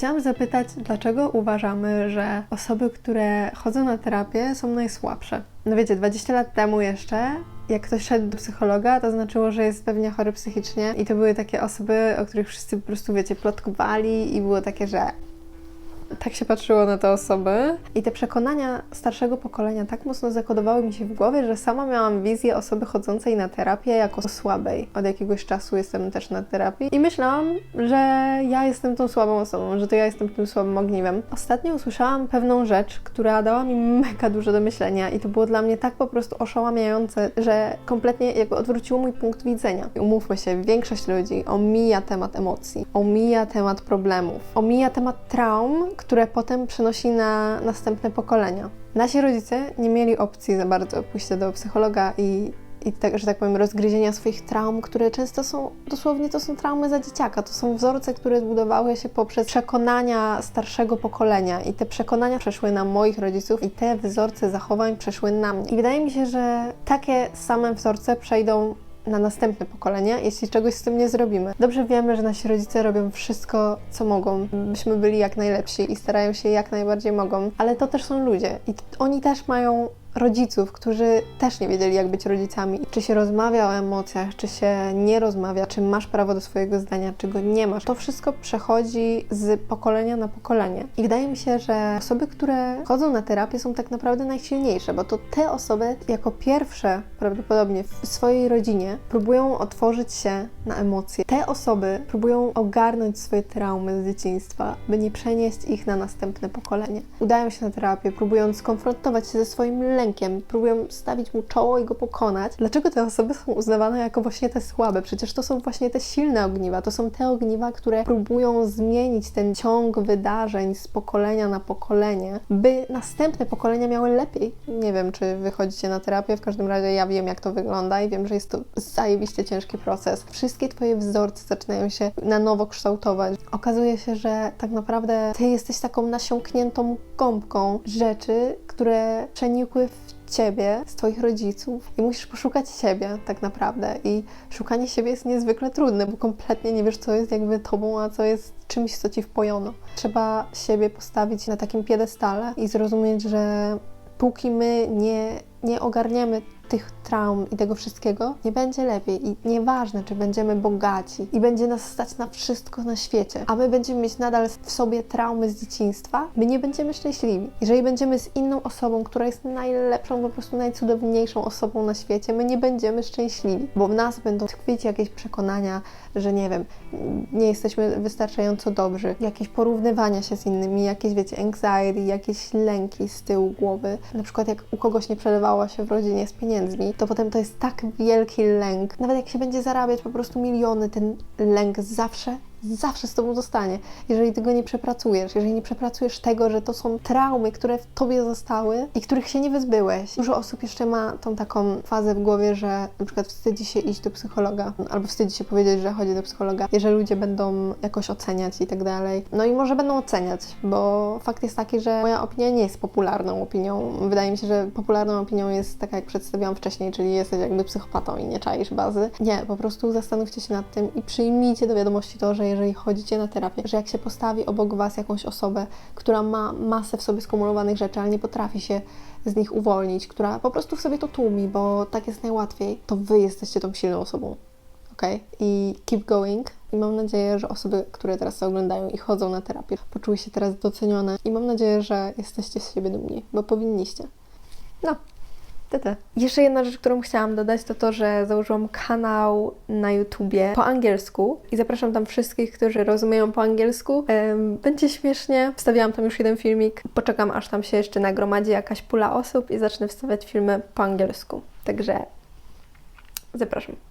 Chciałam zapytać, dlaczego uważamy, że osoby, które chodzą na terapię, są najsłabsze? No wiecie, 20 lat temu jeszcze, jak ktoś szedł do psychologa, to znaczyło, że jest pewnie chory psychicznie i to były takie osoby, o których wszyscy po prostu, wiecie, plotkowali i było takie, że tak się patrzyło na te osoby. I te przekonania starszego pokolenia tak mocno zakodowały mi się w głowie, że sama miałam wizję osoby chodzącej na terapię jako słabej. Od jakiegoś czasu jestem też na terapii i myślałam, że ja jestem tą słabą osobą, że to ja jestem tym słabym ogniwem. Ostatnio usłyszałam pewną rzecz, która dała mi mega dużo do myślenia i to było dla mnie tak po prostu oszałamiające, że kompletnie jakby odwróciło mój punkt widzenia. Umówmy się, większość ludzi omija temat emocji, omija temat problemów, omija temat traum, które potem przenosi na następne pokolenia. Nasi rodzice nie mieli opcji za bardzo pójścia do psychologa i, i tak, że tak powiem, rozgryzienia swoich traum, które często są, dosłownie to są traumy za dzieciaka. To są wzorce, które zbudowały się poprzez przekonania starszego pokolenia i te przekonania przeszły na moich rodziców i te wzorce zachowań przeszły na mnie. I wydaje mi się, że takie same wzorce przejdą na następne pokolenia, jeśli czegoś z tym nie zrobimy. Dobrze wiemy, że nasi rodzice robią wszystko, co mogą, byśmy byli jak najlepsi i starają się jak najbardziej mogą, ale to też są ludzie i oni też mają rodziców, którzy też nie wiedzieli, jak być rodzicami. Czy się rozmawia o emocjach, czy się nie rozmawia, czy masz prawo do swojego zdania, czy go nie masz. To wszystko przechodzi z pokolenia na pokolenie. I wydaje mi się, że osoby, które chodzą na terapię, są tak naprawdę najsilniejsze, bo to te osoby jako pierwsze prawdopodobnie w swojej rodzinie próbują otworzyć się na emocje. Te osoby próbują ogarnąć swoje traumy z dzieciństwa, by nie przenieść ich na następne pokolenie. Udają się na terapię, próbując skonfrontować się ze swoim lękiem, próbują stawić mu czoło i go pokonać. Dlaczego te osoby są uznawane jako właśnie te słabe? Przecież to są właśnie te silne ogniwa, to są te ogniwa, które próbują zmienić ten ciąg wydarzeń z pokolenia na pokolenie, by następne pokolenia miały lepiej. Nie wiem, czy wychodzicie na terapię, w każdym razie ja wiem, jak to wygląda i wiem, że jest to zajebiście ciężki proces. Wszystkie Twoje wzorce zaczynają się na nowo kształtować. Okazuje się, że tak naprawdę Ty jesteś taką nasiąkniętą gąbką rzeczy, które przenikły w ciebie, z twoich rodziców i musisz poszukać siebie tak naprawdę. I szukanie siebie jest niezwykle trudne, bo kompletnie nie wiesz, co jest jakby tobą, a co jest czymś, co ci wpojono. Trzeba siebie postawić na takim piedestale i zrozumieć, że póki my nie, nie ogarniemy tych traum i tego wszystkiego, nie będzie lepiej. I nieważne, czy będziemy bogaci i będzie nas stać na wszystko na świecie, a my będziemy mieć nadal w sobie traumy z dzieciństwa, my nie będziemy szczęśliwi. Jeżeli będziemy z inną osobą, która jest najlepszą, po prostu najcudowniejszą osobą na świecie, my nie będziemy szczęśliwi, bo w nas będą tkwić jakieś przekonania, że nie wiem, nie jesteśmy wystarczająco dobrzy, jakieś porównywania się z innymi, jakieś, wiecie, anxiety, jakieś lęki z tyłu głowy. Na przykład jak u kogoś nie przelewało się w rodzinie z pieniędzmi, to potem to jest tak wielki lęk. Nawet jak się będzie zarabiać po prostu miliony, ten lęk zawsze zawsze z tobą zostanie, jeżeli tego nie przepracujesz, jeżeli nie przepracujesz tego, że to są traumy, które w tobie zostały i których się nie wyzbyłeś. Dużo osób jeszcze ma tą taką fazę w głowie, że na przykład wstydzi się iść do psychologa, albo wstydzi się powiedzieć, że chodzi do psychologa, jeżeli ludzie będą jakoś oceniać i tak dalej. No i może będą oceniać, bo fakt jest taki, że moja opinia nie jest popularną opinią. Wydaje mi się, że popularną opinią jest taka, jak przedstawiłam wcześniej, czyli jesteś jakby psychopatą i nie czaisz bazy. Nie, po prostu zastanówcie się nad tym i przyjmijcie do wiadomości to, że jeżeli chodzicie na terapię, że jak się postawi obok Was jakąś osobę, która ma masę w sobie skumulowanych rzeczy, ale nie potrafi się z nich uwolnić, która po prostu w sobie to tłumi, bo tak jest najłatwiej, to Wy jesteście tą silną osobą. Ok? I keep going. I mam nadzieję, że osoby, które teraz to oglądają i chodzą na terapię, poczuły się teraz docenione. I mam nadzieję, że jesteście z siebie dumni, bo powinniście. No, Tyle. Jeszcze jedna rzecz, którą chciałam dodać, to to, że założyłam kanał na YouTubie po angielsku i zapraszam tam wszystkich, którzy rozumieją po angielsku. Będzie śmiesznie. Wstawiałam tam już jeden filmik. Poczekam, aż tam się jeszcze nagromadzi jakaś pula osób i zacznę wstawiać filmy po angielsku. Także zapraszam.